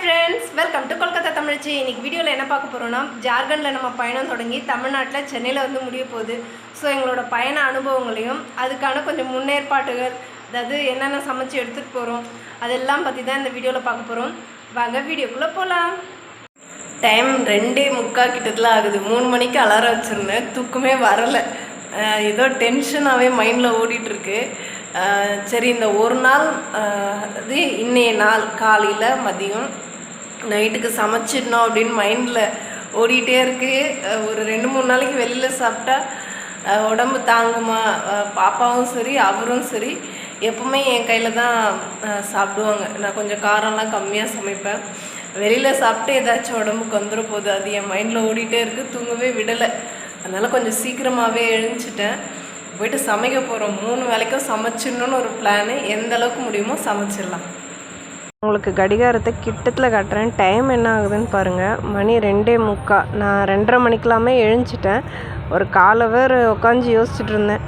Friends welcome to Kolkata தமிழ்ச்சி இன்னைக்கு வீடியோவில் என்ன பார்க்க போகிறோம்னா ஜார்க்கண்டில் நம்ம பயணம் தொடங்கி தமிழ்நாட்டில் சென்னையில் வந்து முடிய போகுது. ஸோ எங்களோட பயண அனுபவங்களையும் அதுக்கான கொஞ்சம் முன்னேற்பாடுகள் அதாவது என்னென்ன சமைச்சு எடுத்துகிட்டு போகிறோம் அதெல்லாம் பற்றி தான் இந்த வீடியோவில் பார்க்க போகிறோம் வாங்க வீடியோக்குள்ளே போகலாம் டைம் ரெண்டே முக்கால் கிட்டத்தில் ஆகுது. மூணு மணிக்கு அலாரம் வச்சுருந்தேன். தூக்கமே வரலை. ஏதோ டென்ஷனாகவே மைண்டில் ஓடிட்டுருக்கு. சரி இந்த ஒரு நாள் அது இன்னைய நாள் காலையில் மதியம் நைட்டுக்கு சமைச்சிடணும் அப்படின்னு மைண்டில் ஓடிட்டே இருக்கு. ஒரு ரெண்டு மூணு நாளைக்கு வெளியில் சாப்பிட்டா உடம்பு தாங்குமா? பாப்பாவும் சரி அவரும் சரி. எப்பவுமே என் கையில் தான் சாப்பிடுவாங்க. நான் கொஞ்சம் காரம்லாம் கம்மியாக சமைப்பேன். வெளியில் சாப்பிட்டு ஏதாச்சும் உடம்புக்கு வந்துட போகுது அது என் மைண்டில் ஓடிட்டே இருக்குது தூங்கவே விடலை. அதனால் கொஞ்சம் சீக்கிரமாகவே எழுந்துச்சிட்டேன். போயிட்டு சமைக்க போகிறோம் மூணு வேலைக்கும் சமைச்சிடணுன்னு ஒரு பிளானு எந்த அளவுக்கு முடியுமோ சமைச்சிடலாம். உங்களுக்கு கடிகாரத்தை கிட்டத்தில் காட்டுறேன். டைம் என்ன ஆகுதுன்னு பாருங்கள் மணி ரெண்டே முக்கா. நான் ரெண்டரை மணிக்கெல்லாமே எழுஞ்சிட்டேன். ஒரு கால் ஹவர் உட்காந்து யோசிச்சுட்டு இருந்தேன்.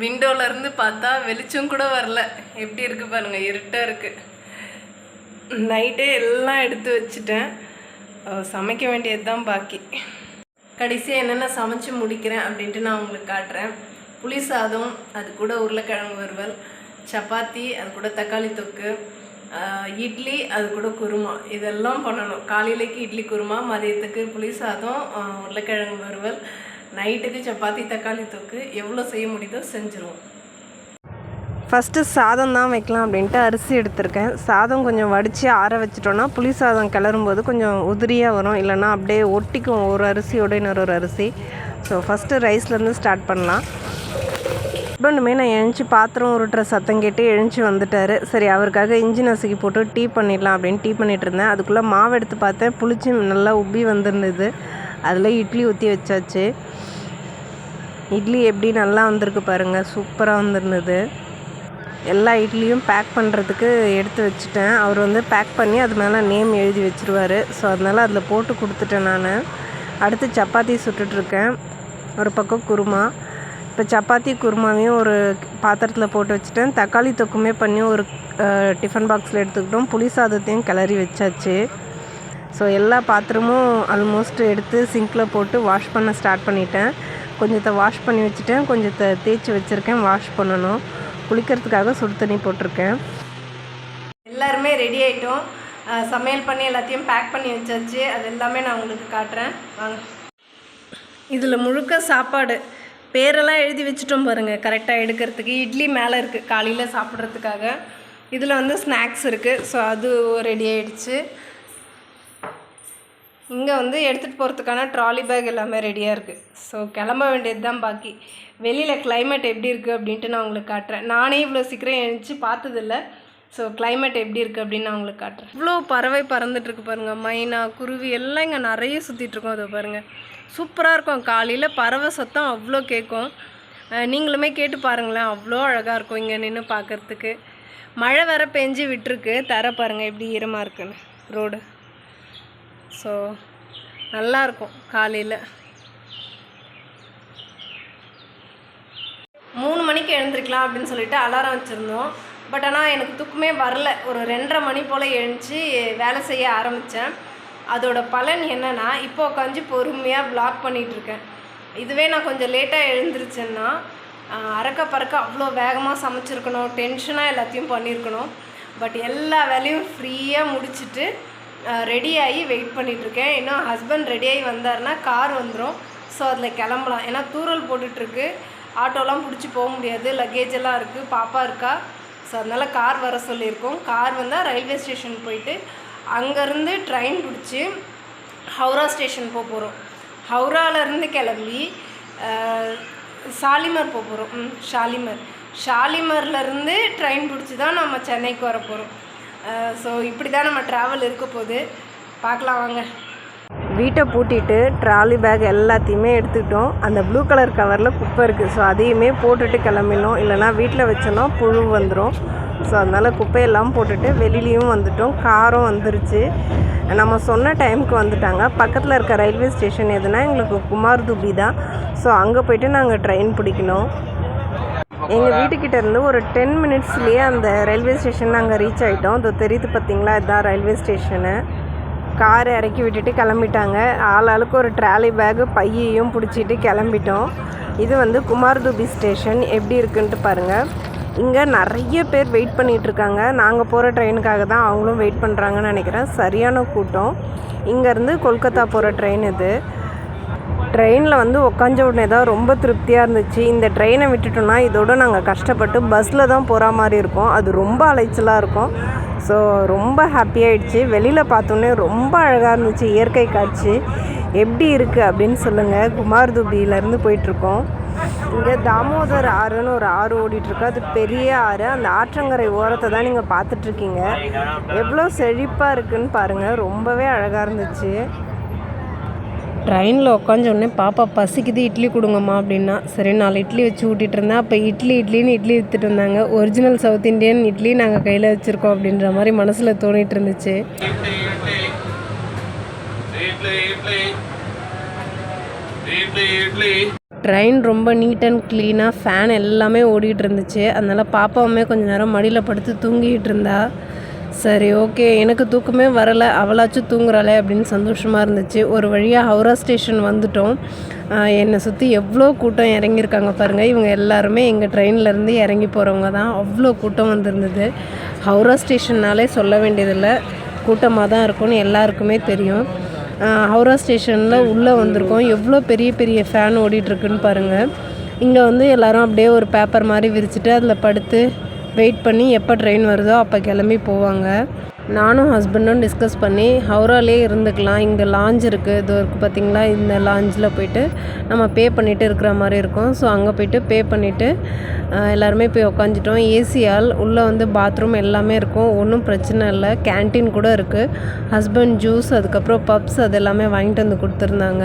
விண்டோல இருந்து பார்த்தா வெளிச்சம் கூட வரல. எப்படி இருக்குது பாருங்கள் இருட்டாக இருக்குது நைட்டே எல்லாம் எடுத்து வச்சுட்டேன். சமைக்க வேண்டியது தான் பாக்கி. கடைசியாக என்னென்ன சமைச்சு முடிக்கிறேன் அப்படின்ட்டு நான் உங்களுக்கு காட்டுறேன். புளி சாதம் அது கூட உருளைக்கிழங்கு வறுவல் சப்பாத்தி அது கூட தக்காளி தொக்கு இட்லி அது கூட குருமா. இதெல்லாம் பண்ணணும். காலையிலைக்கு இட்லி குருமா மதியத்துக்கு புளி சாதம் உருளைக்கிழங்கு வறுவல் நைட்டுக்கு சப்பாத்தி தக்காளி தொக்கு. எவ்வளோ செய்ய முடியுதோ செஞ்சுருவோம். ஃபஸ்ட்டு சாதம் தான் வைக்கலாம் அப்படின்ட்டு அரிசி எடுத்திருக்கேன். சாதம் கொஞ்சம் வடித்து ஆற வச்சிட்டோன்னா புளி சாதம் கிளறும் போது கொஞ்சம் உதிரியாக வரும். இல்லைன்னா அப்படியே ஒட்டிக்கும். ஒரு அரிசியோட இன்னொரு ஒரு அரிசி. ஸோ ஃபஸ்ட்டு ரைஸ்லேருந்து ஸ்டார்ட் பண்ணலாம். ஹஸ்பண்டுமே நான் எழுந்துச்சி பாத்திரம் உருட்டுற சத்தம் கேட்டு எழுந்துச்சி வந்துட்டார். சரி அவருக்காக இஞ்சி நசுக்கி போட்டு டீ பண்ணிடலாம் அப்படின்னு டீ பண்ணிகிட்டு இருந்தேன். அதுக்குள்ளே மாவு எடுத்து பார்த்தேன். புளிச்சு நல்லா உப்பி வந்திருந்தது. அதில் இட்லி ஊற்றி வச்சாச்சு. இட்லி எப்படி நல்லா வந்திருக்கு பாருங்கள் சூப்பராக வந்திருந்தது. எல்லா இட்லியும் பேக் பண்ணுறதுக்கு எடுத்து வச்சுட்டேன். அவர் வந்து பேக் பண்ணி அது மேலே நேம் எழுதி வச்சுருவார். ஸோ அதனால் அதில் போட்டு கொடுத்துட்டேன் நான். அடுத்து சப்பாத்தி சுட்டுட்ருக்கேன் ஒரு பக்கம் குருமா. இப்போ சப்பாத்தி குருமாவையும் ஒரு பாத்திரத்தில் போட்டு வச்சுட்டேன். தக்காளி தொக்குமே பண்ணி ஒரு டிஃபன் பாக்ஸில் எடுத்துக்கிட்டோம். புளி சாதத்தையும் கிளறி வச்சாச்சு. ஸோ எல்லா பாத்திரமும் ஆல்மோஸ்ட் எடுத்து சிங்கில் போட்டு வாஷ் பண்ண ஸ்டார்ட் பண்ணிட்டேன். கொஞ்சத்தை வாஷ் பண்ணி வச்சுட்டேன். கொஞ்சத்தை தேய்ச்சி வச்சுருக்கேன். வாஷ் பண்ணணும். குளிக்கிறதுக்காக சுடு தண்ணி போட்டிருக்கேன். எல்லாருமே ரெடி ஆகிட்டோம் சமையல் பண்ணி எல்லாத்தையும் பேக் பண்ணி வச்சாச்சு. அது எல்லாமே நான் உங்களுக்கு காட்டுறேன். வாங்க. இதில் முழுக்க சாப்பாடு. பேரெல்லாம் எழுதி வச்சுட்டோம் பாருங்கள் கரெக்டாக எடுக்கிறதுக்கு. இட்லி மேலே இருக்குது காலையில் சாப்பிட்றதுக்காக. இதில் வந்து ஸ்நாக்ஸ் இருக்குது ஸோ அது ரெடி ஆகிடுச்சு இங்கே வந்து எடுத்துகிட்டு போகிறதுக்கான ட்ராலி பேக் எல்லாமே ரெடியாக இருக்குது ஸோ கிளம்ப வேண்டியது தான் பாக்கி. வெளியில் கிளைமேட் எப்படி இருக்குது அப்படின்ட்டு நான் உங்களுக்கு காட்டுறேன். நானே இவ்வளோ சீக்கிரம் எழுந்துச்சு பார்த்ததில்ல. ஸோ கிளைமேட் எப்படி இருக்குது அப்படின்னு நான் உங்களுக்கு காட்டுறேன். இவ்வளோ பறவை பறந்துட்டுருக்கு பாருங்கள் மைனா குருவி எல்லாம் இங்கே நிறைய சுற்றிட்டுருக்கோம் அதை பாருங்கள் சூப்பராக இருக்கும். காலையில் பறவை சத்தம் அவ்வளோ கேட்கும். நீங்களுமே கேட்டு பாருங்களேன். அவ்வளோ அழகாக இருக்கும் இங்கே நின்று பார்க்கறதுக்கு மழை வேற பெஞ்சு விட்டுருக்கு. தர பாருங்கள் எப்படி ஈரமாக இருக்குன்னு. ரோடு ஸோ நல்லாயிருக்கும் காலையில். மூணு மணிக்கு எழுந்திருக்கலாம் அப்படின்னு சொல்லிட்டு அலாரம் வச்சுருந்தோம். பட் ஆனால் எனக்கு தூக்கமே வரல. ஒரு ரெண்டரை மணி போல் எழுந்துச்சு வேலை செய்ய ஆரம்பித்தேன் அதோட பலன் என்னென்னா இப்போ உட்காந்து பொறுமையாக ப்ளாக் பண்ணிகிட்ருக்கேன் இதுவே நான் கொஞ்சம் லேட்டாக எழுந்திருச்சேன்னா அறக்க பறக்க அவ்வளோ வேகமாக சமைச்சிருக்கணும் டென்ஷனாக எல்லாத்தையும் பண்ணியிருக்கணும் பட் எல்லா வேலையும் ஃப்ரீயாக முடிச்சுட்டு ரெடியாகி வெயிட் பண்ணிகிட்ருக்கேன் இன்னும் ஹஸ்பண்ட் ரெடியாகி வந்தார்னா வந்தாருன்னா கார் வந்துடும் ஸோ அதில் கிளம்பலாம். ஏன்னா தூரல் போட்டுட்ருக்கு ஆட்டோலாம் பிடிச்சி போக முடியாது. லக்கேஜ் எல்லாம் இருக்குது பாப்பா இருக்கா? ஸோ அதனால் கார் வர சொல்லியிருக்கோம். கார் வந்தால் ரயில்வே ஸ்டேஷன் போயிட்டு அங்கேருந்து ட்ரெயின் பிடிச்சி ஹவுரா ஸ்டேஷன் போக போகிறோம் ஹவுராலேருந்து கிளம்பி ஷாலிமர் போக போகிறோம் ம் ஷாலிமர். ஷாலிமர்லேருந்து ட்ரெயின் பிடிச்சி தான் நம்ம சென்னைக்கு வர போகிறோம் ஸோ இப்படி தான் நம்ம ட்ராவல் இருக்க போகுது. பார்க்கலாம் வாங்க. வீட்டை பூட்டிட்டு ட்ராலி பேக் எல்லாத்தையுமே எடுத்துக்கிட்டோம். அந்த ப்ளூ கலர் கவரில் குப்பை இருக்குது ஸோ அதையுமே போட்டுட்டு கிளம்பினோம். இல்லைனா வீட்டில் வச்சோன்னா புழு வந்துடும் ஸோ அதனால் குப்பையெல்லாம் போட்டுட்டு வெளிலேயும் வந்துட்டோம். காரும் வந்துருச்சு. நம்ம சொன்ன டைமுக்கு வந்துட்டாங்க. பக்கத்தில் இருக்க ரயில்வே ஸ்டேஷன் எதுனா எங்களுக்கு குமார் துபி தான். ஸோ அங்கே போயிட்டு நாங்கள் ட்ரெயின் பிடிக்கணும். எங்கள் வீட்டுக்கிட்ட இருந்து ஒரு டென் மினிட்ஸ்லேயே அந்த ரயில்வே ஸ்டேஷன் நாங்கள் ரீச் ஆகிட்டோம் அது தெரியுது பார்த்தீங்களா இதுதான் ரயில்வே ஸ்டேஷனு காரை இறக்கி விட்டுட்டு கிளம்பிட்டாங்க. ஆள் ஆளுக்கு ஒரு ட்ராலி பேக்கு பையையும் பிடிச்சிட்டு கிளம்பிட்டோம். இது வந்து குமாரதுபி ஸ்டேஷன். எப்படி இருக்குன்ட்டு பாருங்கள் இங்கே நிறைய பேர் வெயிட் பண்ணிகிட்ருக்காங்க நாங்கள் போகிற ட்ரெயினுக்காக தான் அவங்களும் வெயிட் பண்ணுறாங்கன்னு நினைக்கிறேன். சரியான கூட்டம். இங்கேருந்து கொல்கத்தா போகிற ட்ரெயின் இது. ட்ரெயினில் வந்து உக்காஞ்ச உடனே தான் ரொம்ப திருப்தியாக இருந்துச்சு. இந்த ட்ரெயினை விட்டுட்டோம்னா இதோட நாங்கள் கஷ்டப்பட்டு பஸ்ஸில் தான் போகிற மாதிரி இருக்கும். அது ரொம்ப அலைச்சலாக இருக்கும். ஸோ ரொம்ப ஹாப்பியாகிடுச்சு வெளியில் பார்த்தோன்னே ரொம்ப அழகாக இருந்துச்சு. இயற்கை காட்சி. எப்படி இருக்குது அப்படின்னு சொல்லுங்கள். குமார்துபியிலேருந்து போயிட்டுருக்கோம். இங்கே தாமோதர் ஆறுன்னு ஒரு ஆறு ஓடிட்டுருக்கு. அது பெரிய ஆறு. அந்த ஆற்றங்கரை ஓரத்தை தான் நீங்கள் பார்த்துட்ருக்கீங்க. எவ்வளோ செழிப்பாக இருக்குன்னு பாருங்கள். ரொம்பவே அழகாக இருந்துச்சு. ட்ரெயினில் உட்காஞ்ச உடனே பாப்பா பசிக்குது இட்லி கொடுங்கம்மா அப்படின்னா சரி நாலு இட்லி வச்சு ஊட்டிகிட்டு இருந்தேன் அப்போ இட்லி இட்லின்னு இட்லி விற்றுட்டு இருந்தாங்க. ஒரிஜினல் சவுத் இண்டியன் இட்லி நாங்கள் கையில் வச்சுருக்கோம் அப்படின்ற மாதிரி மனசில் தோணிட்டு இருந்துச்சு. ட்ரெயின் ரொம்ப நீட் அண்ட் க்ளீனாக ஃபேன் எல்லாமே ஓடிட்டு இருந்துச்சு. அதனால் பாப்பாவுமே கொஞ்சம் நேரம் மடியில் படுத்து தூங்கிட்டு இருந்தா. சரி ஓகே எனக்கு தூக்கமே வரலை. அவளாச்சும் தூங்குறாளே அப்படின்னு சந்தோஷமாக இருந்துச்சு. ஒரு வழியாக ஹவுரா ஸ்டேஷன் வந்துட்டோம். என்னை சுற்றி எவ்வளோ கூட்டம் இறங்கியிருக்காங்க பாருங்கள் இவங்க எல்லாருமே எங்கள் ட்ரெயின்லேருந்து இறங்கி போகிறவங்க தான். அவ்வளோ கூட்டம் வந்திருந்தது. ஹவுரா ஸ்டேஷன்னாலே சொல்ல வேண்டியதில்லை. கூட்டமாக தான் இருக்கும்னு எல்லாருக்குமே தெரியும். ஹவுரா ஸ்டேஷனில் உள்ளே வந்திருக்கோம். எவ்வளோ பெரிய பெரிய ஃபேன் ஓடிட்டுருக்குன்னு பாருங்கள் இங்கே வந்து எல்லாரும் அப்படியே ஒரு பேப்பர் மாதிரி விரிச்சிட்டு அதில் படுத்து வெயிட் பண்ணி எப்போ ட்ரெயின் வருதோ அப்போ கிளம்பி போவாங்க. நானும் ஹஸ்பண்டும் டிஸ்கஸ் பண்ணி ஹவுராலே இருந்துக்கலாம். இங்கே லாஞ்ச் இருக்குது இது இருக்குது பார்த்தீங்களா இந்த லாஞ்சில் போயிட்டு நம்ம பே பண்ணிவிட்டு இருக்கிற மாதிரி இருக்கும். ஸோ அங்கே போயிட்டு பே பண்ணிவிட்டு எல்லாருமே போய் உக்காந்துட்டோம். ஏசியால் உள்ளே வந்து பாத்ரூம் எல்லாமே இருக்கும். ஒன்றும் பிரச்சனை இல்லை. கேன்டீன் கூட இருக்குது ஹஸ்பண்ட் ஜூஸ் அதுக்கப்புறம் பப்ஸ் அது எல்லாமே வாங்கிட்டு வந்து கொடுத்துருந்தாங்க.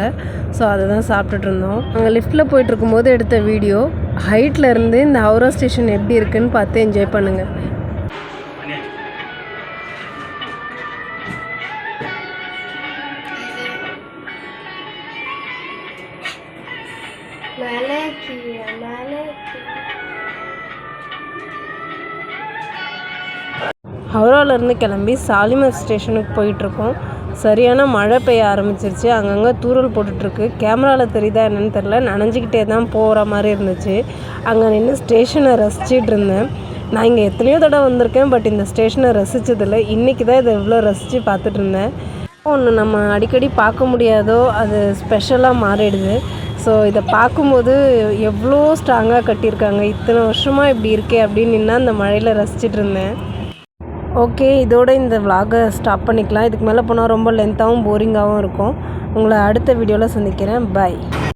ஸோ அதை தான் சாப்பிட்டுட்டு இருந்தோம். அங்கே லிஃப்ட்டில் போயிட்டு இருக்கும்போது எடுத்த வீடியோ ஹைட்டில் இருந்து இந்த ஹவுரா ஸ்டேஷன் எப்படி இருக்குன்னு பார்த்து என்ஜாய் பண்ணுங்கள் ஹவுராலேருந்து கிளம்பி சாலிமர் ஸ்டேஷனுக்கு போயிட்டுருக்கோம். சரியான மழை பெய்ய ஆரம்பிச்சிருச்சு. அங்கங்கே தூறல் போட்டுட்ருக்கு. கேமராவில் தெரியுதா என்னன்னு தெரில நனைஞ்சிக்கிட்டே தான் போகிற மாதிரி இருந்துச்சு. அங்கே நின்று ஸ்டேஷனை ரசிச்சிட்டு இருந்தேன் நான் இங்கே எத்தனையோ தடவை வந்திருக்கேன் பட் இந்த ஸ்டேஷனை ரசித்ததில்ல இன்றைக்கி தான் இதை இவ்வளோ ரசித்து பார்த்துட்டு இருந்தேன் ஒன்று நம்ம அடிக்கடி பார்க்க முடியாதோ அது ஸ்பெஷலாக மாறிடுது. ஸோ இதை பார்க்கும்போது எவ்வளோ ஸ்ட்ராங்காக கட்டியிருக்காங்க. இத்தனை வருஷமாக இப்படி இருக்கே அப்படின்னு நின்று அந்த மழையில் ரசிச்சிட்டு இருந்தேன். ஓகே இதோட இந்த vlog-அ ஸ்டாப் பண்ணிக்கலாம். இதுக்கு மேலே போனால் ரொம்ப லென்த்தாகவும் போரிங்காகவும் இருக்கும். உங்களை அடுத்த வீடியோவில் சந்திக்கிறேன். பை